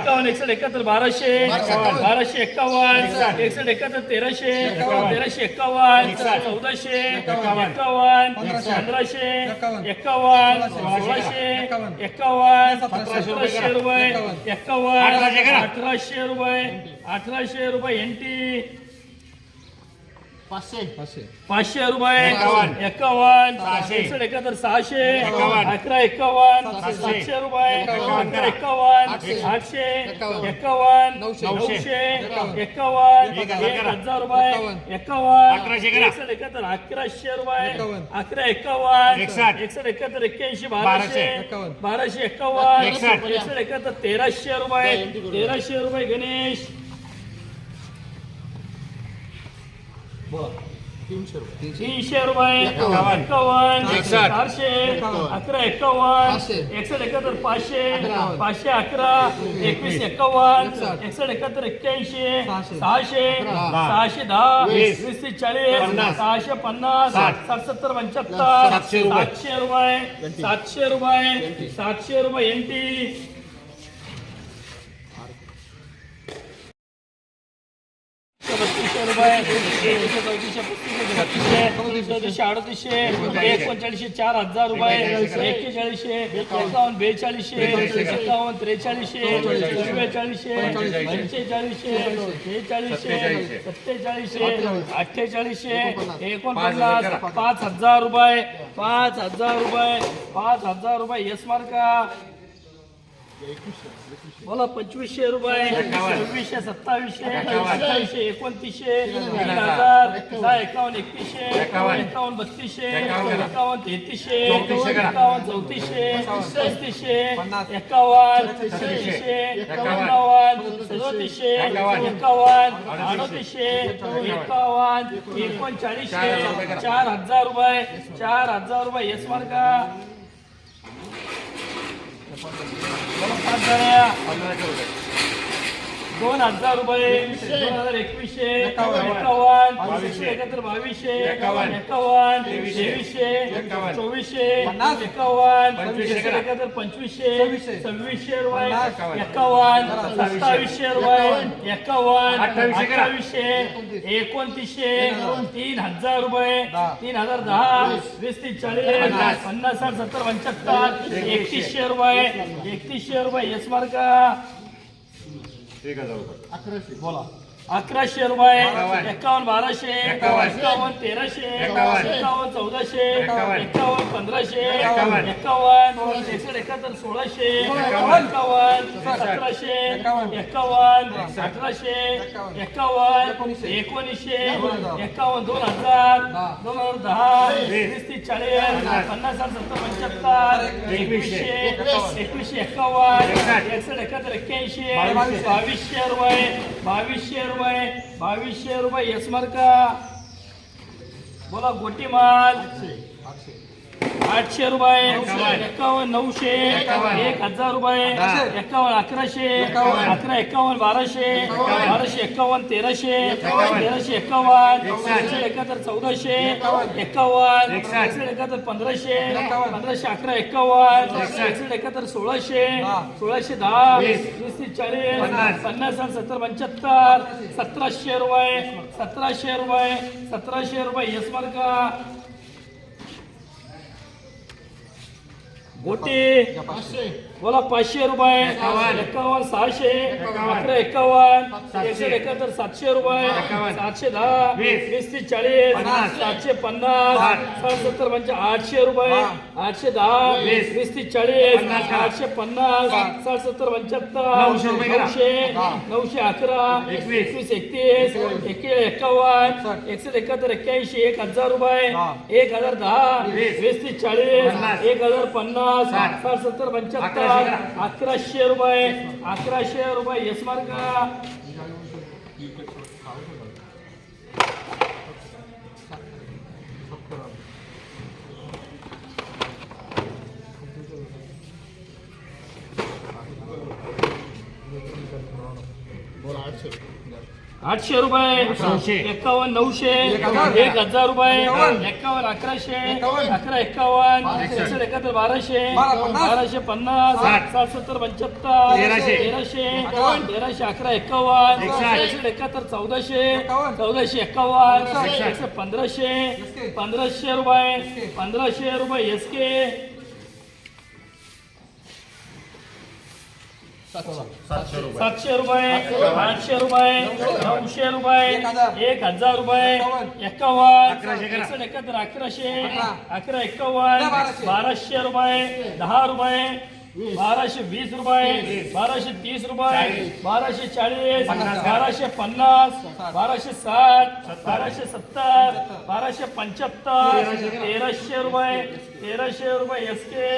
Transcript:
एकावन्न एकसष्ट एकाहत्तर बाराशे. बाराशे एक्कावन्न एकसष्ट. एकाहत्तर तेराशे. तेराशे एक्कावन्न चौदाशे. एक्कावन्न पंधराशे. एक्कावन्न सोळाशे. एक्कावन्न सतराशे रुपये एक्कावन्न अठराशे रुपये. अठराशे रुपये एनटी पाचशे. रुपये. एकावन्न. एकसष्ट एकाहत्तर सहाशे. अकरा एकावन्न. सातशे. रुपये. अकरा एकावन्न. आठशे. एकावन्न. नऊशे. एकावन्न. एक हजार रुपये. एकावन्न. एकसष्ट एकाहत्तर. अकराशे रुपये. अकरा एकावन्न. एकसष्ट. एकाहत्तर एक्क्याऐंशी बाराशे. बाराशे. एकावन्न. एकसष्ट. एकाहत्तर तेराशे रुपये. तेराशे रुपये गणेश. तीनशे रुपये. एकावन्न. चारशे. अकरा एकावन्न. एकसष्ट एकाहत्तर पाचशे. पाचशे अकरा. एकवीस एकावन्न. एकसष्ट एकाहत्तर एक्क्याऐंशी. सहाशे. सहाशे. दहा. वीस. ते चाळीस. सहाशे पन्नास. साठ. सत्तर पंच्याहत्तर. सातशे रुपये. सातशे रुपये. सातशे रुपये. बत्तीसशे रुपये अडतीसशे एकोणचाळीसशे चार हजार रुपये एक्केचाळीसशे एकावन्न बेचाळीसशे एकावन्न त्रेचाळीसशे चव्वेचाळीसशे पंचेचाळीसशे बेचाळीसशे सत्तेचाळीसशे अठ्ठेचाळीसशे एकोणपन्नास पाच हजार रुपये पाच हजार रुपये पाच हजार रुपये यस मार्का बोला पंचवीसशे रुपये. सव्वीसशे सत्तावीसशे अठ्ठावीसशे एकोणतीसशे तीन हजार दहा एकावन्न एकतीसशे एकावन्न. बत्तीसशे एकावन्न तेहतीसशे एकावन्न चौतीसशे पस्तीसशे एकावन्न छत्तीसशे. एकावन्न. सदोतीसशे एकावन्न. अडतीसशे एकावन्न एकोणचाळीसशे चार हजार रुपये चार हजार रुपये यस मार्का पाच झाल्या. दोन हजार रुपये दोन हजार एकवीसशे एकावन्न. बावीसशे. एकाहत्तर बावीसशे एकावन्न. तेवीसशे. चोवीसशे एकावन्न पंचवीसशे एकाहत्तर पंचवीसशे सव्वीसशे. रुपये एकावन्न सत्तावीसशे रुपये एकावन्न. अठ्ठावीसशे एकोणतीसशे तीन हजार रुपये तीन हजार दहा वीस. तीस चाळीस पन्नास. साठ सत्तर पंच्याहत्तर एकतीसशे रुपये एकतीसशे रुपये यस मार्का बोला अकराशे रुपये एकावन्न. बाराशे एकावन्न. तेराशे एकावन्न. चौदाशे एकावन्न. पंधराशे एकावन्न. एकसष्ट एकाहत्तर सोळाशे एकावन्न. सतराशे एकावन्न. अठराशे एकावन्न. एकोणीसशे. एकावन्न. दोन हजार दोन हजार दहा वीस. तीस चाळीस पन्नास. सत्तर पंच्याहत्तर एकवीसशे. एकवीसशे एकावन्न एकसष्ट. एकाहत्तर एक्क्याऐंशी बावीसशे रुपये बावीसशे रुपये बावीसशे रुपये. यसमार्का बोला गोटी माल आठशे रुपये एकावन्न. नऊशे एक हजार रुपये एकावन्न अकराशे अकरा एकावन्न बाराशे बाराशे एकावन्न तेराशे तेराशे एकावन्न एकशे एकाहत्तर चौदाशे एकावन्न. एकशे एकाहत्तर पंधराशे पंधराशे अकरा एकावन्न एकशे एकाहत्तर सोळाशे सोळाशे दहा वीस. तीस चाळीस पन्नास. सत्तर पंच्याहत्तर सतराशे रुपये सतराशे रुपये सतराशे रुपये यस मार्का. गोटी बोला पाचशे रुपये. एकावन्न. सहाशे. अकरा एकावन्न. एकशे एकाहत्तर सातशे रुपये. सातशे दहा. वीस. तीस चाळीस. सातशे पन्नास. साठ. सत्तर म्हणजे आठशे रुपये. आठशे दहा. वीस. तीस चाळीस. आठशे पन्नास. साठ. सत्तर पंच्याहत्तर. नऊशे नऊशे. अकरा. एकवीस. एकतीस. एके एकावन्न. एकशे एकाहत्तर एक्क्याऐंशी. एक हजार रुपये. एक हजार दहा. वीस. तीस चाळीस. एक हजार पन्नास. साठ. सत्तर पंच्याहत्तर. लाख अकराशे रुपये अकराशे रुपये ये मार्ग. बोला रुपये नऊशे. एक्कावन्न नऊशे. एक हजार रुपये. एक्कावन्न अकराशे. अकरा एक्कावन्न एकशे एकाहत्तर बाराशे. बाराशे पन्नास. सात सत्तर पंच्याहत्तर तेराशे. तेराशे अकरा एक्कावन्न एकसष्ट. एकशे एकाहत्तर चौदाशे. चौदाशे एक्कावन्न. एकशे पंधराशे. पंधराशे रुपये पंधराशे रुपये एस के सातशे रुपये आठशे रुपये नऊशे रुपये एक हजार. रुपये. एकसष्ट एकाहत्तर अकराशे अकरा. एकावन्न बाराशे. रुपये दहा रुपये बाराशे वीस रुपये बाराशे तीस रुपये बाराशे चाळीस. बाराशे पन्नास बाराशे साठ बाराशे सत्तर बाराशे पंच्याहत्तर तेराशे रुपये तेराशे रुपये एस के